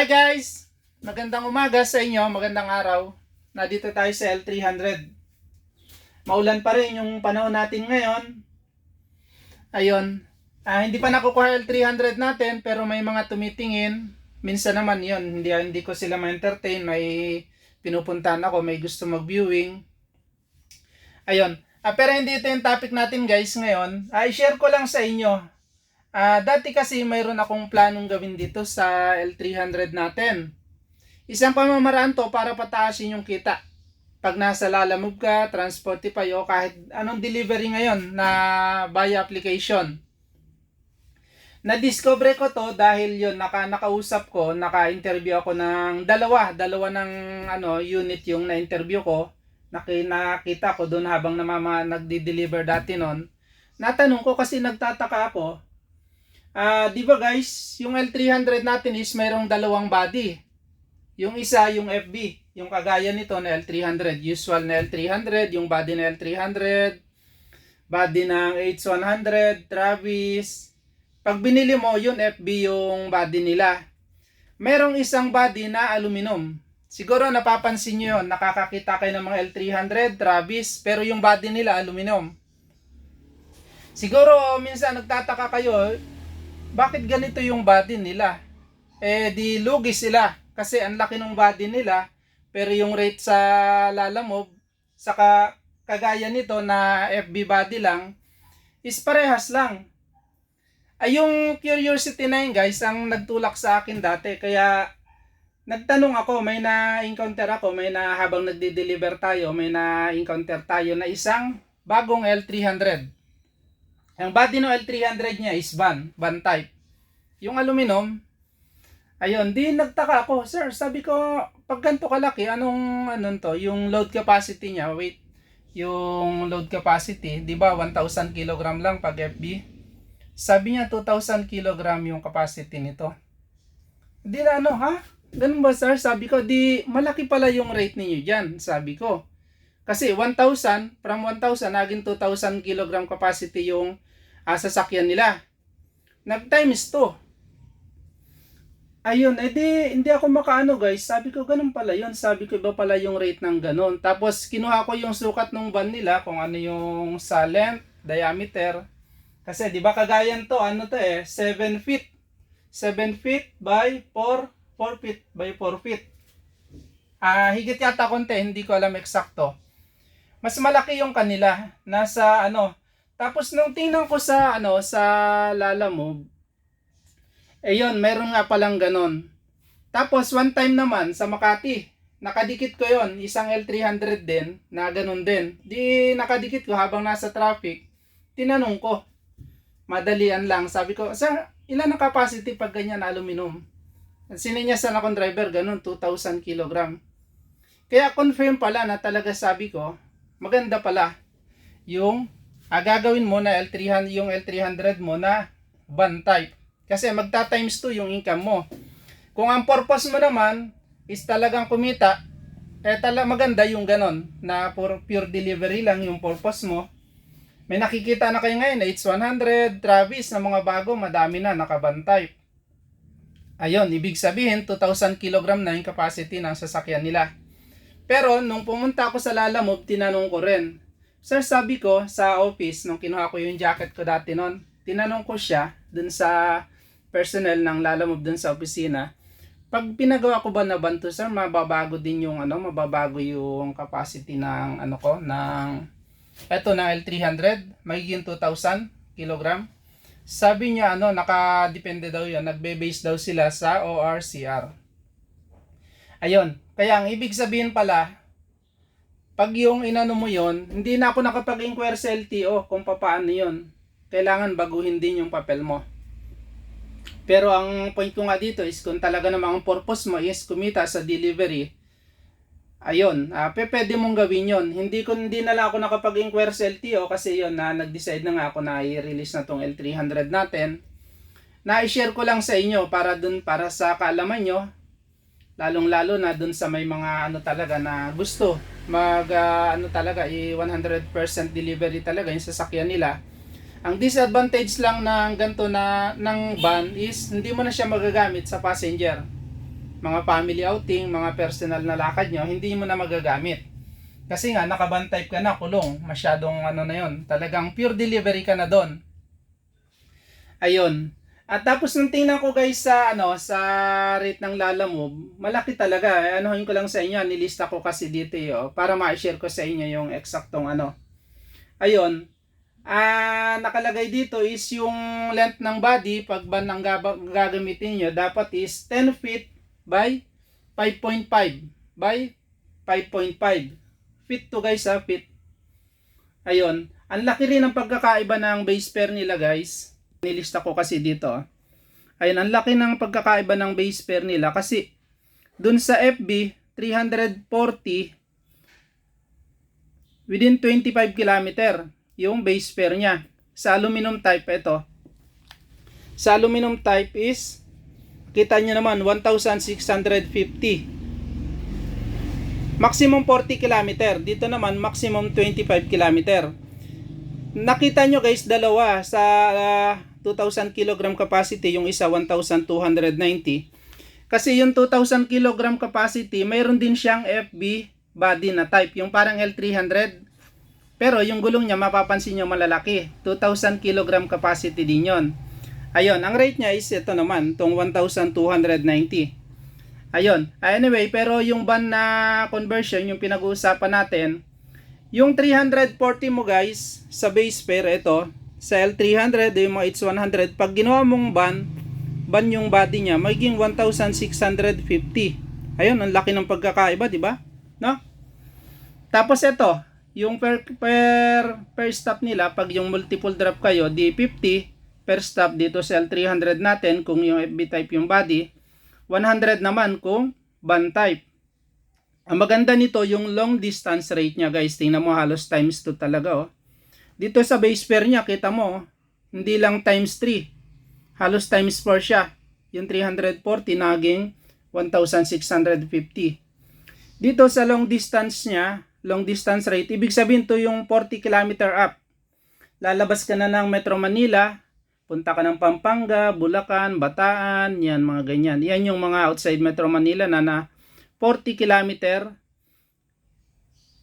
Hi guys! Magandang umaga sa inyo, magandang araw. Nandito tayo sa L300. Maulan pa rin yung panahon natin ngayon. Ayun. Ah, hindi pa nakukuha L300 natin pero may mga tumitingin. Minsan naman yon hindi, hindi ko sila ma-entertain. May pinupuntahan ako, may gusto mag-viewing. Ayun. Ah, pero hindi ito yung topic natin guys ngayon. Ah, i-share ko lang sa inyo Ah, dati kasi mayroon akong planong gawin dito sa L300 natin. Isang pamamaraan to para pataasin yung kita. Pag nasa Lalamove ka, Transportify o kahit anong delivery ngayon na via application. Na-discover ko to dahil yun, naka, nakausap ko, naka-interview ako ng dalawa, dalawa ng ano, unit yung na-interview ko. Naki, nakita ko doon habang namama, nagdi-deliver dati nun. Natanong ko kasi nagtataka ako, Ah, 'di ba guys, yung L300 natin is mayroong dalawang body. Yung isa yung FB, yung kagaya nito na L300, usual na L300, yung body na L300, body ng H100, Travis. Pag binili mo, yun FB yung body nila. Merong isang body na aluminum. Siguro napapansin nyo yun, nakakakita kayo ng mga L300, Travis, pero yung body nila aluminum. Siguro minsan nagtataka kayo, bakit ganito yung body nila? Eh di lugi sila kasi ang laki ng body nila pero yung rate sa Lalamove saka kagaya nito na FB body lang is parehas lang. Ay yung Curiosity 9 guys ang nagtulak sa akin dati kaya nagtanong ako, may na-encounter ako, may na habang nagde-deliver tayo, may na-encounter tayo na isang bagong L300. Ang body ng L300 niya is van, van type. Yung aluminum, ayun, di nagtaka ako, sir, sabi ko, pag ganito kalaki, anong, anong to, yung load capacity niya, wait, yung load capacity, di ba, 1,000 kg lang pag FB? Sabi niya, 2,000 kg yung capacity nito. Di na ano, ha? Ganun ba, sir? Sabi ko, di, malaki pala yung rate ninyo dyan, sabi ko. Kasi 1,000, from 1,000, naging 2,000 kg capacity yung uh, sasakyan nila. Nag times 2. Ayun, edi hindi ako makaano guys. Sabi ko ganun pala yun. Sabi ko iba pala yung rate ng ganun. Tapos kinuha ko yung sukat ng van nila kung ano yung sa length, diameter. Kasi di ba kagayan to, ano to eh, 7 feet. 7 feet by 4, 4 feet by 4 feet. Ah, higit yata konti, hindi ko alam eksakto. Mas malaki yung kanila. Nasa ano, tapos nung tingnan ko sa ano sa Lalamove, eh yun, meron nga palang ganon. Tapos one time naman sa Makati, nakadikit ko yon isang L300 din, na ganon din. Di nakadikit ko habang nasa traffic, tinanong ko. Madalian lang, sabi ko, sir, ilan ang capacity pag ganyan aluminum? Sininyasan akong driver, ganun, 2,000 kg. Kaya confirm pala na talaga sabi ko, maganda pala yung ah, gagawin mo na L300, yung L300 mo na van type. Kasi magta times 2 yung income mo. Kung ang purpose mo naman is talagang kumita, eh tala maganda yung ganon na pure, pure delivery lang yung purpose mo. May nakikita na kayo ngayon na H100, Travis na mga bago, madami na nakaban type. Ayun, ibig sabihin 2,000 kg na yung capacity ng sasakyan nila. Pero nung pumunta ako sa Lalamove, tinanong ko rin. Sir, sabi ko sa office, nung kinuha ko yung jacket ko dati noon, tinanong ko siya dun sa personnel ng Lalamove dun sa opisina, pag pinagawa ko ba na banto sir, mababago din yung ano, mababago yung capacity ng ano ko, ng eto na L300, magiging 2,000 kg. Sabi niya ano, nakadepende daw 'yan, nagbe-base daw sila sa ORCR. Ayun, kaya ang ibig sabihin pala, pag yung inano mo yon, hindi na ako nakapag-inquire sa LTO kung paano yon. Kailangan baguhin din yung papel mo. Pero ang point ko nga dito is kung talaga namang ang purpose mo is kumita sa delivery, ayun, uh, pwede mong gawin yon. Hindi ko hindi na lang ako nakapag-inquire sa LTO kasi yon na nag-decide na nga ako na i-release na tong L300 natin. Na-share ko lang sa inyo para dun para sa kaalaman nyo lalong-lalo na dun sa may mga ano talaga na gusto mag uh, ano talaga i 100% delivery talaga yung sasakyan nila. Ang disadvantage lang ng ganto na ng van is hindi mo na siya magagamit sa passenger. mga family outing, mga personal na lakad nyo, hindi mo na magagamit. Kasi nga, nakaban type ka na, kulong. Masyadong ano na yon Talagang pure delivery ka na doon. Ayun. At tapos nung tingnan ko guys sa ano sa rate ng Lalamove, malaki talaga. Eh, Anuhin ko lang sa inyo, nilista ko kasi dito 'yo para ma-share ko sa inyo yung eksaktong ano. Ayun. Ah, nakalagay dito is yung length ng body pag ban ang gagamitin niyo dapat is 10 feet by 5.5 by 5.5 feet to guys ha, feet. Ayun. Ang laki rin ng pagkakaiba ng base pair nila guys. Nilista ko kasi dito. ah. Ayun, ang laki ng pagkakaiba ng base pair nila kasi dun sa FB 340 within 25 km yung base pair niya. Sa aluminum type ito. Sa aluminum type is kita nyo naman 1,650 maximum 40 km. Dito naman maximum 25 km. Nakita nyo guys dalawa sa ah, 2,000 kg capacity yung isa 1,290. Kasi yung 2,000 kg capacity mayroon din siyang FB body na type yung parang L300 pero yung gulong niya mapapansin nyo malalaki 2,000 kg capacity din yon. Ayun, ang rate niya is ito naman, tong 1,290. Ayun. Anyway, pero yung ban na conversion, yung pinag-uusapan natin, yung 340 mo guys, sa base pair, ito, sa L300, yung mga H100, pag ginawa mong ban, ban yung body niya, magiging 1,650. Ayun, ang laki ng pagkakaiba, di ba? No? Tapos ito, yung per, per, per stop nila, pag yung multiple drop kayo, di 50 per stop dito sa L300 natin, kung yung FB type yung body, 100 naman kung ban type. Ang maganda nito yung long distance rate niya guys. Tingnan mo halos times 2 talaga oh. Dito sa base pair niya kita mo oh, hindi lang times 3. Halos times 4 siya. Yung 340 naging 1650. Dito sa long distance niya, long distance rate, ibig sabihin to yung 40 km up. Lalabas ka na ng Metro Manila, punta ka ng Pampanga, Bulacan, Bataan, yan mga ganyan. Yan yung mga outside Metro Manila na na 40 kilometer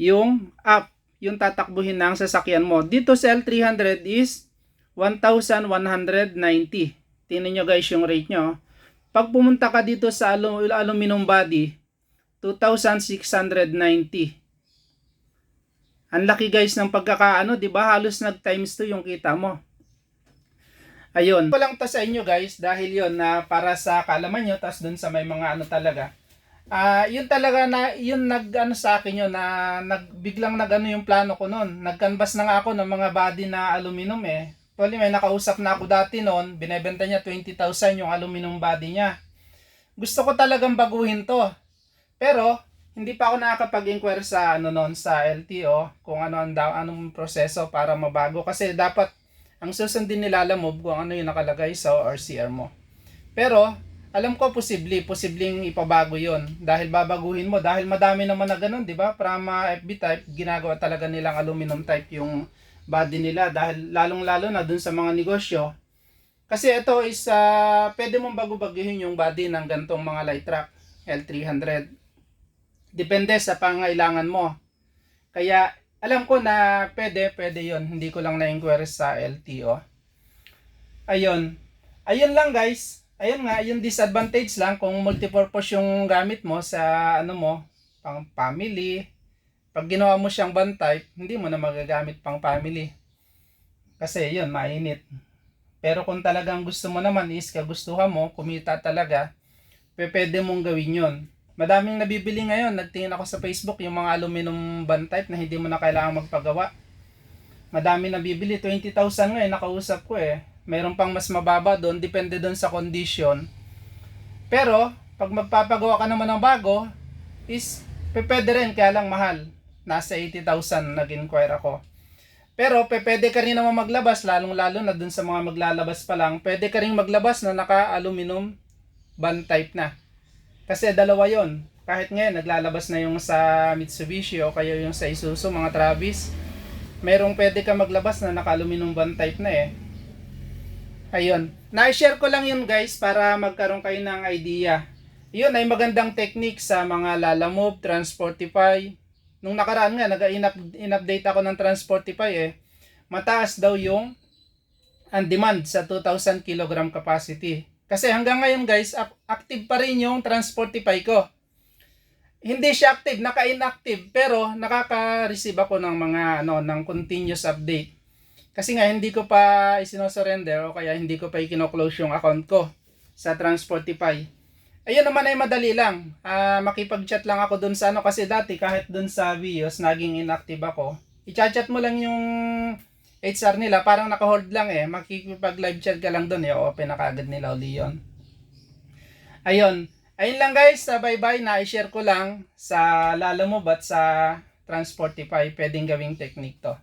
yung up, yung tatakbuhin ng sasakyan mo. Dito sa L300 is 1,190. Tingnan nyo guys yung rate nyo. Pag pumunta ka dito sa alu- aluminum body, 2,690. Ang laki guys ng pagkakaano, 'di ba? Halos nag times 2 yung kita mo. Ayun. Ko lang to sa inyo guys dahil 'yon na para sa kaalaman nyo tas dun sa may mga ano talaga. Ah, yun talaga na yun nag ano sa akin yun na nagbiglang nagano yung plano ko noon. Nagcanvas na nga ako ng mga body na aluminum eh. Actually may nakausap na ako dati noon, binebenta niya 20,000 yung aluminum body niya. Gusto ko talagang baguhin to. Pero hindi pa ako nakakapag-inquire sa ano noon sa LTO kung ano ang daw anong proseso para mabago kasi dapat ang susundin nila Lalamove kung ano yung nakalagay sa RCR mo. Pero alam ko posible, posibleng ipabago 'yon dahil babaguhin mo dahil madami naman na ganun, 'di ba? Prama FB type ginagawa talaga nilang aluminum type yung body nila dahil lalong-lalo na dun sa mga negosyo. Kasi ito is ah, pwede mong bago-baguhin yung body ng gantong mga light truck L300 depende sa pangailangan mo. Kaya alam ko na pwede, pwede yon Hindi ko lang na-inquire sa LTO. Ayun. Ayun lang guys. Ayun nga, yung disadvantage lang kung multipurpose yung gamit mo sa ano mo, pang family. Pag ginawa mo siyang van type, hindi mo na magagamit pang family. Kasi yun, mainit. Pero kung talagang gusto mo naman is kagustuhan mo, kumita talaga, pwede mong gawin yon Madaming nabibili ngayon. Nagtingin ako sa Facebook yung mga aluminum band type na hindi mo na kailangan magpagawa. Madami nabibili. 20,000 nga eh. Nakausap ko eh. Mayroon pang mas mababa doon. Depende doon sa condition. Pero, pag magpapagawa ka naman ng bago, is pwede rin. Kaya lang mahal. Nasa 80,000 nag-inquire ako. Pero pe- pwede ka rin naman maglabas, lalong-lalo na dun sa mga maglalabas pa lang, pwede ka rin maglabas na naka-aluminum band type na. Kasi dalawa yon Kahit ngayon, naglalabas na yung sa Mitsubishi o kaya yung sa Isuzu, mga Travis. Merong pwede ka maglabas na naka-aluminum band type na eh. Ayun. Na-share ko lang yun guys para magkaroon kayo ng idea. Yun ay magandang technique sa mga Lalamove, Transportify. Nung nakaraan nga, nag-in-update ako ng Transportify eh. Mataas daw yung ang demand sa 2,000 kg capacity. Kasi hanggang ngayon guys, ac- active pa rin yung Transportify ko. Hindi siya active, naka-inactive, pero nakaka-receive ako ng mga ano, ng continuous update. Kasi nga hindi ko pa isinosurrender o kaya hindi ko pa i-close yung account ko sa Transportify. Ayun naman ay madali lang. Ah, makipag-chat lang ako dun sa ano kasi dati kahit dun sa Vios naging inactive ako. I-chat mo lang yung HR nila, parang naka-hold lang eh. Makikipag live chat ka lang dun eh. O-open na kaagad nila uli yun. Ayun. Ayun lang guys, sa bye-bye na i-share ko lang sa Lalamove at sa Transportify. Pwedeng gawing technique to.